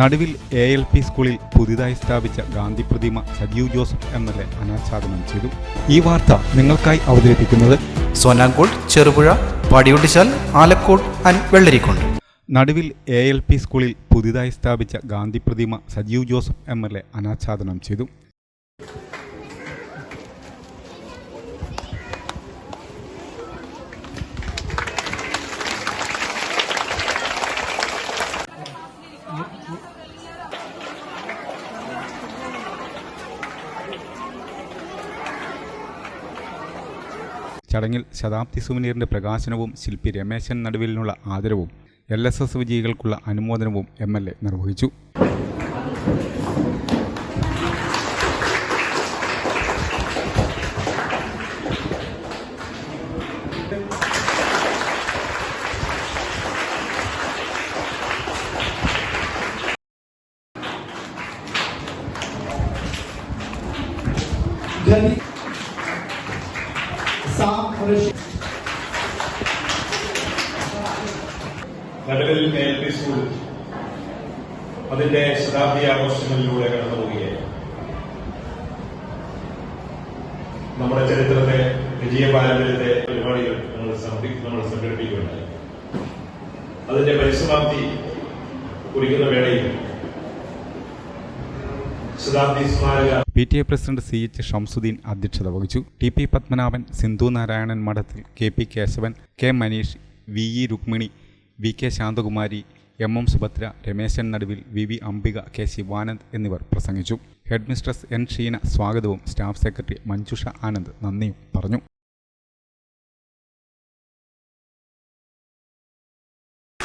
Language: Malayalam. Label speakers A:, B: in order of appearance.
A: നടുവിൽ എ എൽ പി സ്കൂളിൽ പുതിയതായി സ്ഥാപിച്ച ഗാന്ധി പ്രതിമ Sajeev Joseph M L A അനാച്ഛാദനം ചെയ്തു. ഈ വാർത്ത നിങ്ങൾക്കായി അവതരിപ്പിക്കുന്നത്
B: Sonankode Cherupuzha Padiyottuchal Alakode and Vellarikundu.
A: Naduvil A L P സ്കൂളിൽ പുതിയതായി സ്ഥാപിച്ച ഗാന്ധി പ്രതിമ Sajeev Joseph M L A അനാച്ഛാദനം ചെയ്തു. ചടങ്ങിൽ ശതാബ്ദി സുവനീറിന്റെ പ്രകാശനവും ശില്പി രമേശൻ നടുവിലിനുള്ള ആദരവും എൽ എസ് എസ് വിജയികൾക്കുള്ള അനുമോദനവും എം എൽ എ നിർവഹിച്ചു.
C: നടുവിൽ എൽ പി സ്കൂൾ അതിന്റെ ശതാബ്ദി ആഘോഷങ്ങളിലൂടെ കടന്നുപോവുകയാണ്. നമ്മുടെ ചരിത്രത്തെ വിജയ പാരമ്പര്യത്തെ പരിപാടികൾ നമ്മൾ സംഘടിപ്പിക്കുകയുണ്ടായി. അതിന്റെ പരിസമാപ്തി കുറിക്കുന്ന വേളയിൽ
A: P T A president C H Shamsuddin അധ്യക്ഷത വഹിച്ചു. T P Padmanabhan Sindhu Narayanan Madathil K P Keshavan K Maneesh V E Rukmini V K Santhakumari M M Subhadra Rameshan Naduvil V V Ambika K Sivanand എന്നിവർ പ്രസംഗിച്ചു. ഹെഡ്മിസ്ട്രസ് എൻ ഷീന സ്വാഗതവും സ്റ്റാഫ് സെക്രട്ടറി മഞ്ജുഷ ആനന്ദ് നന്ദിയും പറഞ്ഞു.